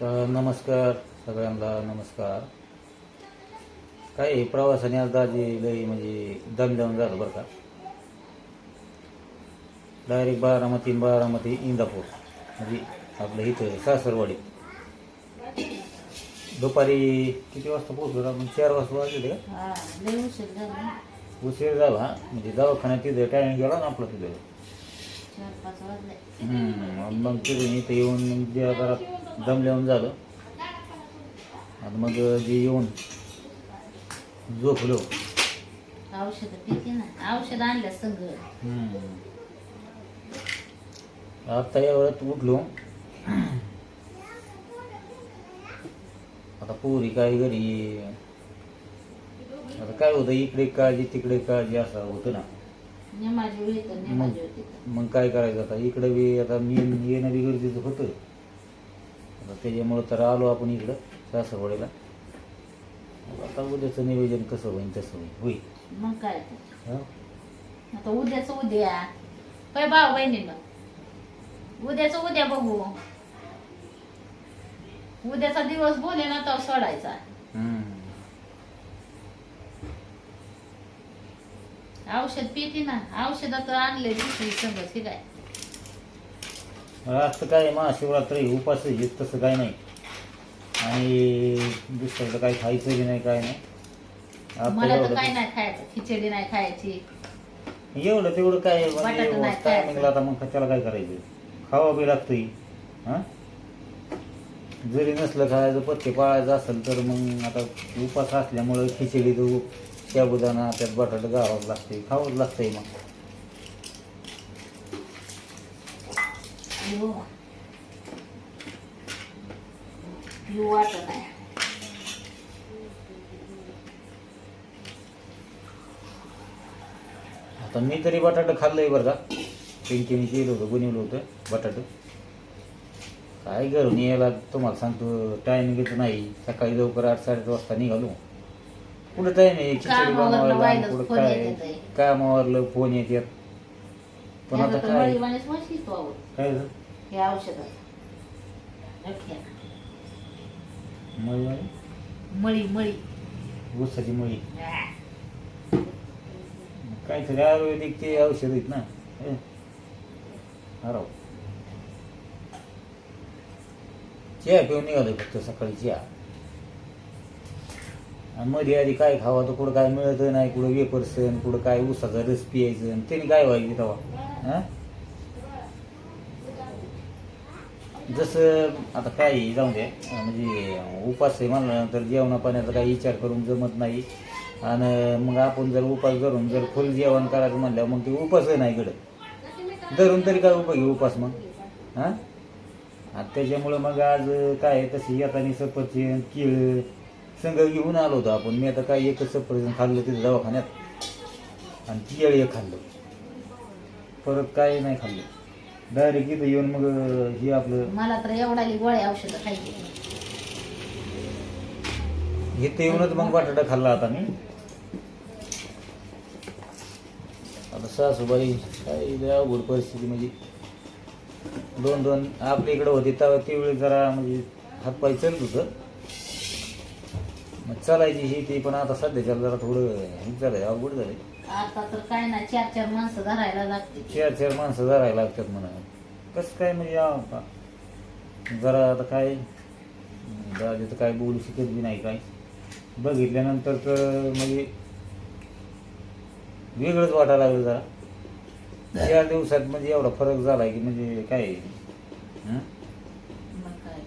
तर नमस्कार सगळ्यांना नमस्कार. काय प्रवासाने आज दाजी लई म्हणजे दम देऊन झालं बरं का? डायरेक्ट बारामती बारामती इंदापूर म्हणजे आपलं इथं सासरवाडी. दुपारी किती वाजता पोहोचलो आपण? चार वाजता वाजले का हा उशीर झाला म्हणजे दवाखान्यात तिथं टाइम गेला ना आपला तिथं. मग तिथून इथं येऊन मग जे जरा दमल्यावर झालं. आणि मग जे येऊन झोपलो. औषध पिते ना. औषध आणल्या संग. हम्म. आता या वेळात उठलो. आता पोरी काय घरी? आता काय होतं? इकडे काळजी तिकडे काळजी असं होतं ना. नेमाजी वेळ तर नेमाजी होती मग काय करायचं आता? इकडं बी आता मी येणं बी गरजेचं होतं आता त्याच्यामुळं तर आलो आपण इकडं सासरवाडीला. आता उद्याचं नियोजन कसं होईल तसं होईल होईल. मग काय ते. हा? आता उद्याच उद्या. पै भाऊ बहिणीनं. उद्याच उद्या बघू. उद्याचा दिवस बोले ना तो सोडायचा. हम्म. औषध पिते ना. औषधात आणले दुसरी हे काय? तर काय महाशिवरात्री उपास घेत तसं काय नाही. आणि दुसऱ्याचं काही खायचं बी नाही काय नाही. आता मला तर एवढं काय नाही खायचं खिचडी नाही खायची. एवढं तेवढं काय बटाटा नाही म्हणजे. टायमिंगला आता मग त्याला काय करायचं? खावा बी लागतंय हा? जरी नसलं खायचं पथ्य पाळायचं असेल तर मग आता उपास असल्यामुळं खिचडी तो साबुदाणा त्यात बटाटा गावाच लागते खावंच लागतंय मग. वाटत आता मी तरी बटाटा खाल्लंय बरं का. पिंकीने केलं होतं बनवलं होतं बटाटं. काय घरून यायला तुम्हाला सांगतो टायमिंगच नाही. सकाळी लवकर आठ साडेआठ वाजता निघालो. कुठं टाइम आहे? खिचडी बनवायला कुठं काय. कामावरलं फोन येतात पण आता काय? मळीवाणीच म्हशी तो आवड काय झालं? हे औषधात रख्या. मळी वाली? मळी मळी. ऊसाची मळी. काहीतरी आयुर्वेदिक ते औषध आहेत ना. हे. अरे चहा पिऊन निघालो फक्त सकाळी चहा आणि मध्ये आधी काय खावा तर कुठं काय मिळत नाही कुठं वेपर्सन कुठं काय ऊसाचा रस पियायचं आणि त्याने काय व्हायचं तेव्हा? हां? जसं आता काय जाऊन जाऊ द्या. म्हणजे उपास आहे म्हणल्यानंतर जेवणा पाण्याचा काही विचार करून जमत नाही. आणि मग आपण जर उपास धरून जर फुल जेवण करायचं म्हणल्यावर मग ते उपास नाही इकडं धरून तरी काय उपयोगी उपास मग? हां? आणि त्याच्यामुळं मग आज काय आहे, तशी येताना सफरचंद केळं संग घेऊन आलो होतो आपण. मी आता काय एकच सफरचंद खाल्लं तिथं दवाखान्यात. आणि केळ एक खाल्लं. परत काय नाही खाल्लं. डायरेक्ट इथं येऊन मग हे आपलं मला तर एवढाली गोळ्या औषधं खायची. इथं येऊनच मग बटाटा खाल्ला आता मी. आता सासूबाई लय अवघड परिस्थिती म्हणजे. दोन दोन आपल्या इकडं होते तेव्हा त्यावेळी जरा म्हणजे हातपाय चलत होतं. मग चालायची ही ती पण आता सध्याच्या जरा थोडं हे झालंय अवघड झालंय. आता तर काय नाही चार चार माणसं धरायला लागते चार चार माणसं धरायला लागतात म्हणा. कसं काय म्हणजे जरा आता काय दादी तर काय बोलू शकत बी नाही काय. बघितल्यानंतर तर म्हणजे वेगळंच वाटायला लागलं जरा. चार दिवसात म्हणजे एवढा फरक झालाय की म्हणजे काय हं? मग काय?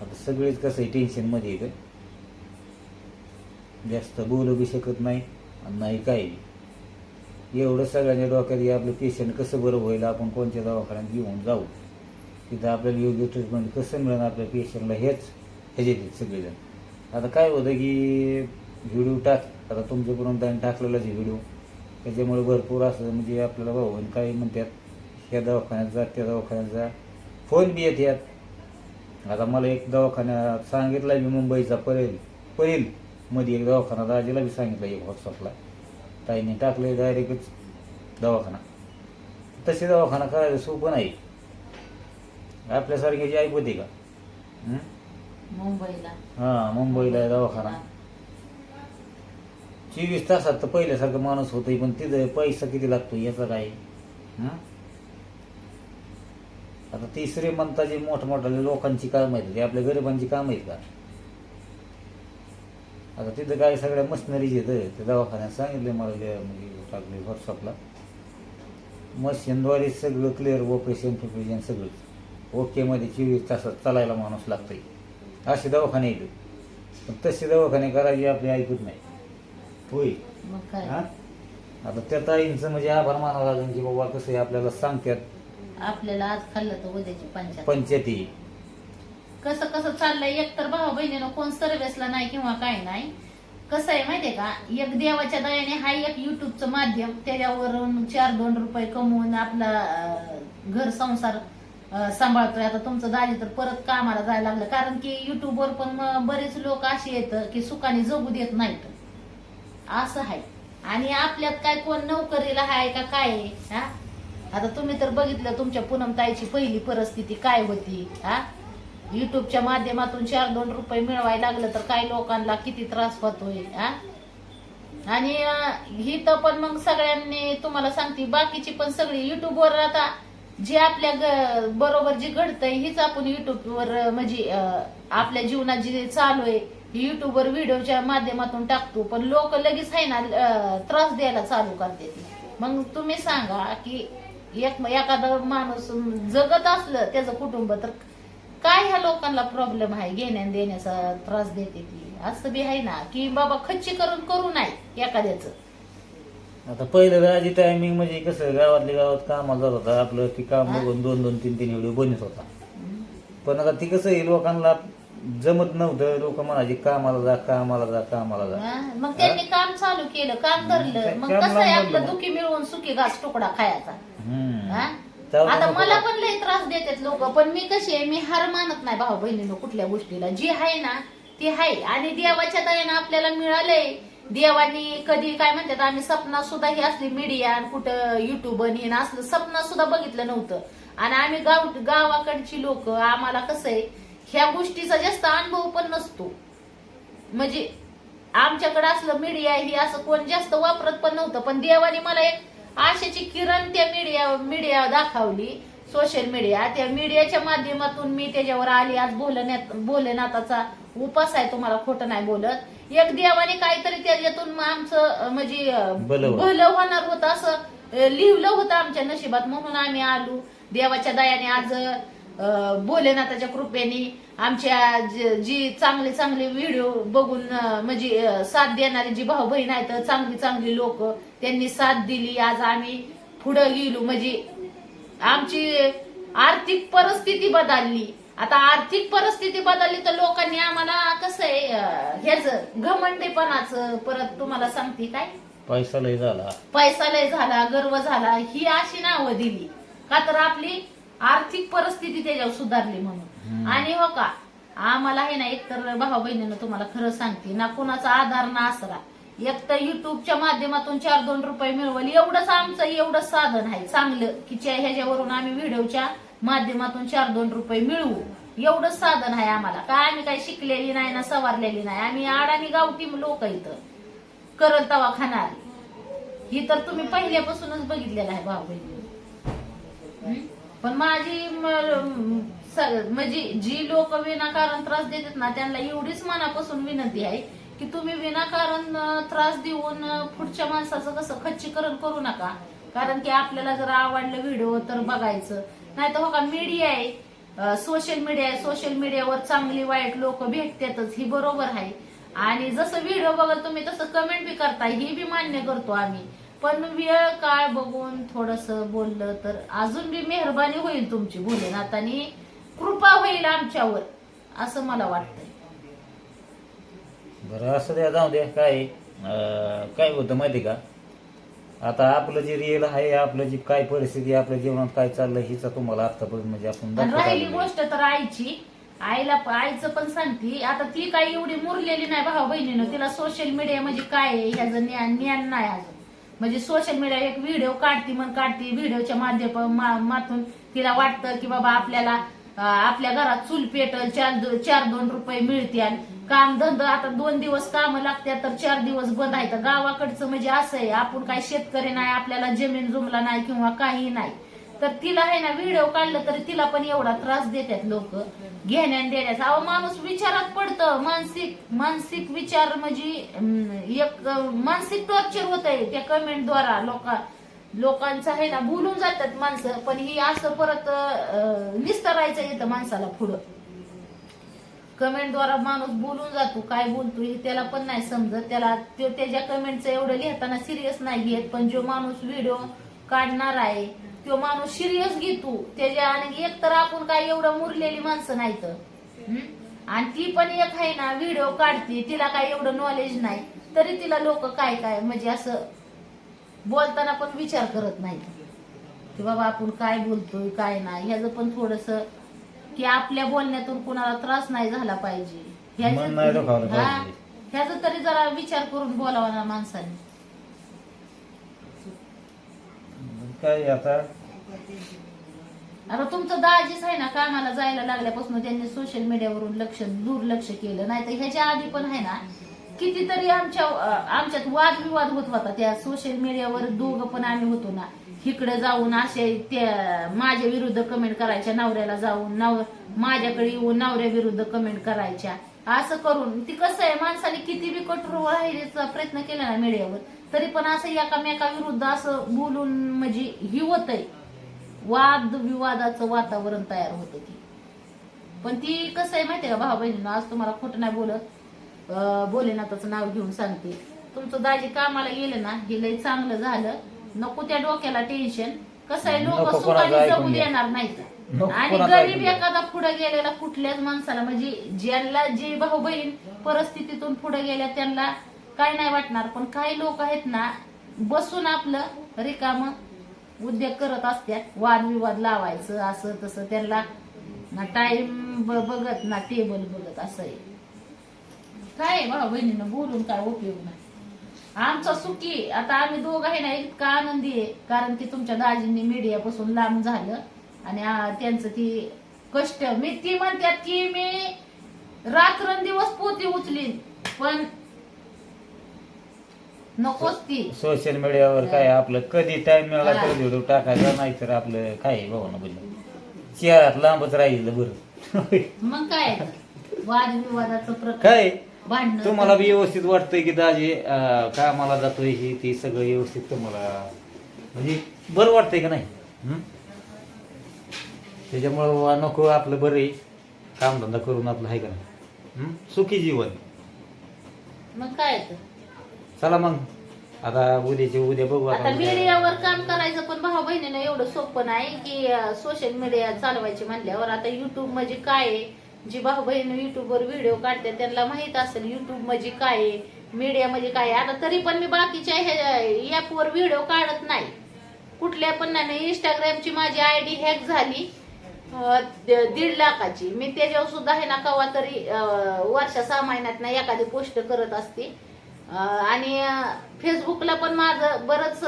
आता सगळेच कसं आहे टेन्शनमध्ये आहे का जास्त बोलू बी शकत नाही आणि नाही काही. एवढं सगळ्यांच्या डोक्यात हे आपलं पेशंट कसं बरं होईल आपण कोणत्या दवाखान्यात घेऊन जाऊ? तिथं आपल्याला योग्य ट्रीटमेंट कसं मिळणार आपल्या पेशंटला हेच ह्याच्यात आहेत सगळेजण. आता काय होतं की व्हिडिओ टाक आता तुमच्याकडून त्यांनी टाकलेलाच आहे व्हिडिओ त्याच्यामुळे भरपूर असं म्हणजे आपल्याला भाऊ आणि काही म्हणतात ह्या दवाखान्यात जा त्या दवाखान्यात जा. फोन बी येतात आता मला एक दवाखान्यात सांगितला मी मुंबईचा परेल परेल. मध्ये एक दवाखाना राजाला बी सांगितलं एक व्हॉट्सअपला ताईने टाकले डायरेक्टच दवाखाना. तसे दवाखाना करायला सोपं नाही. आपल्यासारख्याची ऐपत आहे का? हं? मुंबईला. हा मुंबईला आहे दवाखाना चोवीस तासात तर पहिल्यासारखं माणूस होतोय पण तिथं पैसा किती लागतो याचा काय? हं? आता ती श्रीमंताची मोठमोठ्या लोकांची काम आहेत ते आपल्या गरिबांची काम आहेत का? आता तिथं काय सगळ्या मशिनरीज येतं ते दवाखान्यात सांगितले मला म्हणजे टाकले व्हॉट्सअपला मशीनद्वारे सगळं क्लिअर ऑपरेशन फिपरेशन सगळं ओकेमध्ये चोवीस तासात चालायला माणूस लागतोय. असे दवाखाने येते पण तसे दवाखाने करायची आपली ऐकत नाही. होय. हा? आता त्या ताईंचं म्हणजे आभार मानावं लागेल की बाबा कसं आहे आपल्याला सांगतात. आपल्याला आज खाल्लं तर उद्याची पंचायत. पंचायती कसं कसं चाललंय? एकतर भाऊ बहिणीनं कोण सर्व्हिसला नाही किंवा काय नाही. कसं आहे माहितीये का? एक देवाच्या दयाने हा एक युट्यूबचं माध्यम त्याच्यावरून चार दोन रुपये कमवून आपला घर संसार सांभाळतोय. आता तुमचं दाजी तर परत कामाला जायला लागलं. कारण की युट्यूबवर पण बरेच लोक असे येतं की सुखाने जगू देत नाहीत. असं आहे. आणि आपल्यात काय कोण नोकरीला आहे का काय आहे, हा? आता तुम्ही तर बघितलं तुमच्या पूनमताईची पहिली परिस्थिती काय होती हा? युट्यूबच्या माध्यमातून चार दोन रुपये मिळवायला लागलं तर काही लोकांना किती त्रास होतोय हा? आणि ही तर पण मग सगळ्यांनी तुम्हाला सांगते बाकीची पण सगळी युट्यूबवर आता जे आपल्या ग- बरोबर जी घडतंय हीच आपण युट्यूबवर म्हणजे आपल्या जीवनात जी चालू आहे युट्यूबवर व्हिडिओच्या माध्यमातून टाकतो. पण लोक लगेच आहे ना त्रास द्यायला चालू करते मग तुम्ही सांगा की एक एखादा माणूस जगत असलं त्याचं कुटुंब तर काय ह्या लोकांना प्रॉब्लेम आहे? घेण्या देण्याचा त्रास देते ती. असं बी आहे ना की बाबा खच्ची करून करू नाही एखाद्याचं. आता पहिलं राजी टायमिंग म्हणजे कसं गावातल्या गावात कामाला जात होता आपलं ती काम? बघून दोन दोन तीन तीन व्हिडिओ बनत होता. पण आता ती कसं आहे लोकांना जमत नव्हतं. लोक म्हणायचे कामाला जा कामाला जा कामाला जा? मग त्यांनी काम चालू केलं काम धरलं. मग कसं आहे आपलं. दुखी मिळवून सुखी घास तुकडा खायचा? हम्म. हा? आता नको मला? पण लय त्रास देतात लोक पण मी कशी आहे मी हार मानत नाही भाऊ बहिणीनं कुठल्या गोष्टीला. जी आहे ना ती आहे. आणि देवाच्या दयानं आपल्याला मिळालंय. देवानी कधी काय म्हणतात आम्ही सपना सुद्धा ही असली मीडिया कुठं युट्यूब आणि हे ना असलं सपना सुद्धा बघितलं नव्हतं. आणि आम्ही गाव गावाकडची लोक आम्हाला कसं आहे ह्या गोष्टीचा जास्त अनुभव पण नसतो. म्हणजे आमच्याकडे असलं मीडिया ही असं कोण जास्त वापरत पण नव्हतं पण देवाने मला एक आशेची किरण त्या मीडिया मीडिया दाखवली सोशल मीडिया त्या मीडियाच्या माध्यमातून मी त्याच्यावर आली. आज बोलण्यात भोलेनाथाचा उपास आहे तुम्हाला खोटं नाही बोलत. एक देवाने काहीतरी त्याच्यातून मग आमचं म्हणजे भलं होणार होतं असं लिहिलं होतं आमच्या नशिबात. म्हणून आम्ही आलो. देवाच्या दयाने आज भोलेनाथाच्या कृपेने आमच्या ज- चांगले चांगले व्हिडिओ बघून म्हणजे साथ देणारी जी भाऊ बहीण आहेत चांगली चांगली लोक त्यांनी साथ दिली. आज आम्ही पुढे गेलो. म्हणजे आमची आर्थिक परिस्थिती बदलली. आता आर्थिक परिस्थिती बदलली तर लोकांनी आम्हाला कसं आहे ह्याच घमंडेपणाचं परत तुम्हाला सांगते काय? पैसा लय झाला. पैसा लय झाला गर्व झाला. ही अशी नावं दिली. का तर आपली आर्थिक परिस्थिती त्याच्यावर सुधारली म्हणून. आणि हो का आम्हाला आहे ना एकतर भाऊ बहिणीनं तुम्हाला खरं सांगते ना कोणाचा आधार ना आसरा एक तर युट्यूबच्या माध्यमातून चार दोन रुपये मिळवली एवढंच आमचं एवढं साधन आहे. चांगलं की ह्याच्यावरून आम्ही व्हिडिओच्या माध्यमातून चार दोन रुपये मिळवू. एवढंच साधन आहे आम्हाला. काय आम्ही काही शिकलेली नाही ना सवारलेली नाही. आम्ही आडाणी गावठी लोक इथं. करल तवा खाणार ही तर तुम्ही पहिल्यापासूनच बघितलेलं आहे भाऊ बहिणी. हं? पण माझी म्हणजे जी लोक विनाकारण त्रास देतात ना त्यांना एवढीच मनापासून विनंती आहे की तुम्ही विनाकारण त्रास देऊन पुढच्या माणसाचं कसं खच्चीकरण करू नका. कारण की आपल्याला जर आवडलं व्हिडिओ तर बघायचं. नाही तर हो का मीडिया आहे. सोशल मीडिया आहे. सोशल मीडियावर चांगली वाईट लोक भेटतातच ही बरोबर आहे. आणि जसं व्हिडिओ बघत तुम्ही तसं कमेंट बी करताय ही बी मान्य करतो आम्ही. पण वेळ काळ बघून थोडस बोललं तर अजून बी मेहरबानी होईल तुमची भोलेनाथानी. कृपा होईल आमच्यावर असं मला वाटतंय. बरं असं द्या जाऊ द्या काय अं, काय होतं माहिती का? आता आपलं जे रिअल आहे आपलं जी काय परिस्थिती आपल्या जीवनात काय चाललंय हिचा तुम्हाला आतापर्यंत म्हणजे आपण आणि दाखवत राहिली आलेलो आहे. गोष्ट तर आईची. आईला आईचं पण सांगते आता ती काही एवढी मुरलेली नाही भाऊ बहिणीनं तिला सोशल मीडिया म्हणजे काय आहे ह्याचं ज्ञान ज्ञान नाही अजून. म्हणजे सोशल मीडिया एक व्हिडिओ काढती मग काढती व्हिडिओच्या माध्यमातून तिला वाटतं की बाबा आपल्याला आपल्या घरात चूल पेटल चार चार दोन रुपये मिळतील. काम धंदा आता दोन दिवस काम लागतात तर चार दिवस बंद आहे. तर गावाकडचं म्हणजे असं आहे आपण काय शेतकरी नाही आपल्याला जमीन जुमला नाही किंवा काही नाही. तर तिला आहे ना व्हिडिओ काढलं तरी तिला पण एवढा त्रास देतात लोक. घेण्या देण्याचा. अहो माणूस विचारात पडतं. मानसिक मानसिक विचार म्हणजे एक मानसिक टॉर्चर होत आहे त्या कमेंटद्वारा लोक लोकांचं आहे ना भुलून जातात माणसं पण ही असं परत निस्तरायचं येतं माणसाला पुढं. कमेंटद्वारा माणूस बोलून जातो. काय बोलतो हे त्याला पण नाही समजत. त्याला तो त्याच्या कमेंटचं एवढं लिहिताना सिरियस नाही घेत पण जो माणूस व्हिडिओ काढणार आहे तो माणूस सिरियस घेतो त्याच्या आणि एक तर आपण काय एवढं मुरलेली माणसं नाहीत. हं? आणि ती पण एक आहे ना व्हिडिओ काढते. तिला काय एवढं नॉलेज नाही. तरी तिला लोक काय काय म्हणजे असं बोलताना पण विचार करत नाहीत. की बाबा आपण काय बोलतोय काय नाही. ह्याचं पण थोडस की आपल्या बोलण्यातून कुणाला त्रास नाही झाला पाहिजे. ह्याचं- मन नाही दुखावलं हा, पाहिजे. ह्याचं तरी जरा विचार करून बोलावा ना माणसाने. काय आता? आता तुमचं दाजीच आहे ना कामाला जायला लागल्यापासून त्यांनी सोशल मीडियावरून लक्ष दुर्लक्ष केलं. नाही तर ह्याच्या आधी पण आहे ना कितीतरी आमच्या आमच्यात वादविवाद होत होता. त्या सोशल मीडियावर दोघं पण आम्ही होतो ना. इकडे जाऊन असे त्या माझ्या विरुद्ध कमेंट करायच्या नवऱ्याला जाऊन नव माझ्याकडे येऊन नवऱ्या विरुद्ध कमेंट करायच्या. असं करून ती कसं आहे माणसाने किती बी कठोर राहिल्याचा प्रयत्न केला ना मीडियावर तरी पण असं एकामेका विरुद्ध असं बोलून म्हणजे ही होत आहे वाद विवादाचं वातावरण तयार होतं ती. पण ती कसं आहे माहितीये का भाऊ बहिणीनं आज तुम्हाला खोटं नाही बोलत. भोलेनाथाचं नाव घेऊन सांगते. तुमचं दाजी कामाला गेलं ना हे लय चांगलं झालं. नको त्या डोक्याला टेन्शन कसं आहे लोक सुखाने जगू. देणार नाहीत. आणि गरीब. एखादा पुढे गेलेला कुठल्याच माणसाला म्हणजे ज्यांना जे भाऊ बहीण परिस्थितीतून पुढे गेल्या त्यांना काय नाही वाटणार. पण काही लोक आहेत ना बसून आपलं रिकाम उद्योग करत असत्या वादविवाद लावायचं असं तसं त्यांना ना टाइम बघत ना टेबल बघत असं आहे. काय भाऊ बहिणीनं बोलून काय उपयोग नाही. आमचा सुखी आता आम्ही दोघं आहे ना इतका आनंदी आहे. कारण की तुमच्या दाजींनी मीडियापासून लांब झालं. आणि त्यांचं ती कष्ट मी ती म्हणतात की मी रात्रंदिवस पोती उचलीन. पण नकोच ती. सोशल मीडियावर काय आपलं कधी टाइम मिळाला. तर व्हिडिओ टाकायचा नाही तर आपलं काय भाऊ ना बोललं शहरात लांबच राहिलं बरं. मग काय? वादविवादाचं प्रकार काय? भांडण. तुम्हाला बी व्यवस्थित वाटतंय की दाजी अं, कामाला जातोय हे ते सगळं व्यवस्थित तुम्हाला म्हणजे बरं वाटतंय का नाही? हं? त्याच्यामुळं नको आपलं बरं आहे. कामधंदा करून आपलं आहे का नाही? हं? सुखी जीवन. मग काय तर. चला मग. आता उद्याचे उद्या बघू आता. मीडियावर काम करायचं पण भाऊ बहिणीनं एवढं सोपं नाही की सोशल मीडिया चालवायची म्हणल्यावर आता युट्यूब म्हणजे काय आहे? जी भाऊ बहीण युट्यूबवर व्हिडिओ काढते त्यांना माहीत असेल युट्यूब म्हणजे काय आहे? मीडिया म्हणजे काय आहे. आता तरी पण मी बाकीच्या ऍपवर व्हिडिओ काढत नाही. कुठल्या पण नाही. इंस्टाग्रामची माझी आय डी हॅक झाली अं, द- दीड लाखाची. मी त्याच्यावर सुद्धा आहे ना कवा तरी अं, वर्षा सहा महिन्यात ना एखादी पोस्ट करत असते. आणि फेसबुकला पण माझं बरंच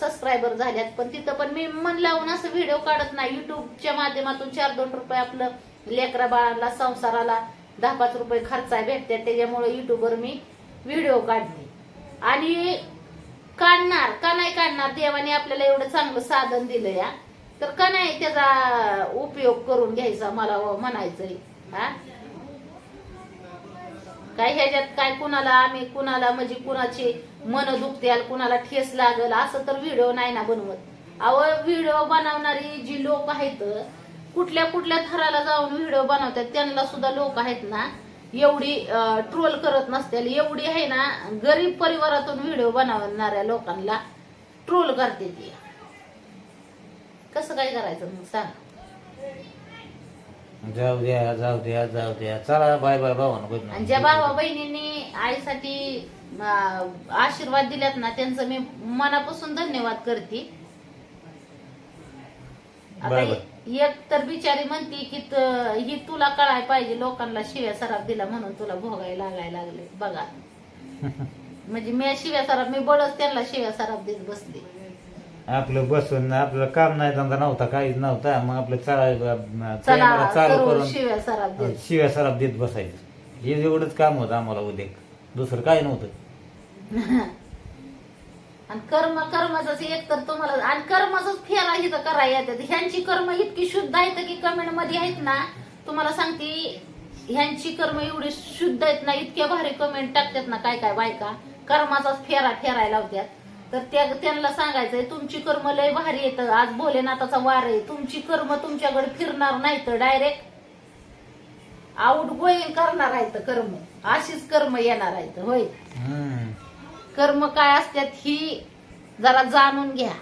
सबस्क्रायबर झाल्यात. पण तिथं पण मी मन लावून असं व्हिडिओ काढत नाही. युट्यूबच्या माध्यमातून चार दोन रुपये आपलं लेकरा बाळाला संसाराला दहा पाच रुपये खर्चा भेटतात त्याच्यामुळे युट्यूबवर मी व्हिडिओ काढते. आणि काढणार का नाही काढणार? देवाने आपल्याला एवढं चांगलं साधन दिलं या. तर का नाही त्याचा उपयोग करून घ्यायचा मला म्हणायचंय. हा? काय ह्याच्यात काय कुणाला आम्ही कुणाला म्हणजे कुणाची मन दुखत्याल कुणाला ठेस लागल असं तर व्हिडिओ नाही ना बनवत. अहो व्हिडिओ बनवणारी जी लोक आहेत कुठल्या कुठल्या थराला जाऊन व्हिडिओ बनवतात त्यांना सुद्धा लोक आहेत ना एवढी ट्रोल करत नसतील. एवढी आहे ना गरीब परिवारातून व्हिडिओ बनवणाऱ्या लोकांना ट्रोल करते ती. कसं काय करायचं मग सांग. जाऊ द्या जाऊ द्या जाऊ द्या. चला बाय बाय भावानं आणि ज्या भावा बहिणींनी आईसाठी अं, आशीर्वाद दिल्यात ना त्यांचं मी मनापासून धन्यवाद करते. आता बरोबर. एक तर बिचारी म्हणती की त- ही तुला कळाय पाहिजे लोकांना शिव्या सराप दिला म्हणून तुला भोगायला लागायला लागले. बघा. म्हणजे मी शिव्या सराप मी बळच त्यांना शिव्या सराप देत बसले. आपलं बसून आपल्याला काम नाही धंदा नव्हता काहीच नव्हता. मग आपलं चला चालू करू करून शिव्या सराब देत. शिव्या सराब देत बसायचं. हे एवढंच काम होतं आम्हाला उद्या. दुसरं काय नव्हतं. आणि कर्म कर्माच एक तर तुम्हाला आणि कर्माच फेरा इथं करायला येतात. ह्यांची कर्म इतकी शुद्ध आहेत की कमेंटमध्ये आहेत ना तुम्हाला सांगते ह्यांची कर्म एवढी शुद्ध आहेत ना इतक्या भारी कमेंट टाकतात ना काय काय बायका. कर्माचाच फेरा फेरायला लावतात. तर त्या त्यांना सांगायचंय तुमची कर्म लय भारी येतं आज भोलेनाथाचा वार आहे. तुमची कर्म तुमच्याकडे फिरणार नाही तर डायरेक्ट. आउट गोईंग करणार आहेत कर्म. अशीच कर्म येणार आहेत. होय. कर्म काय असतात ही जरा जाणून घ्या.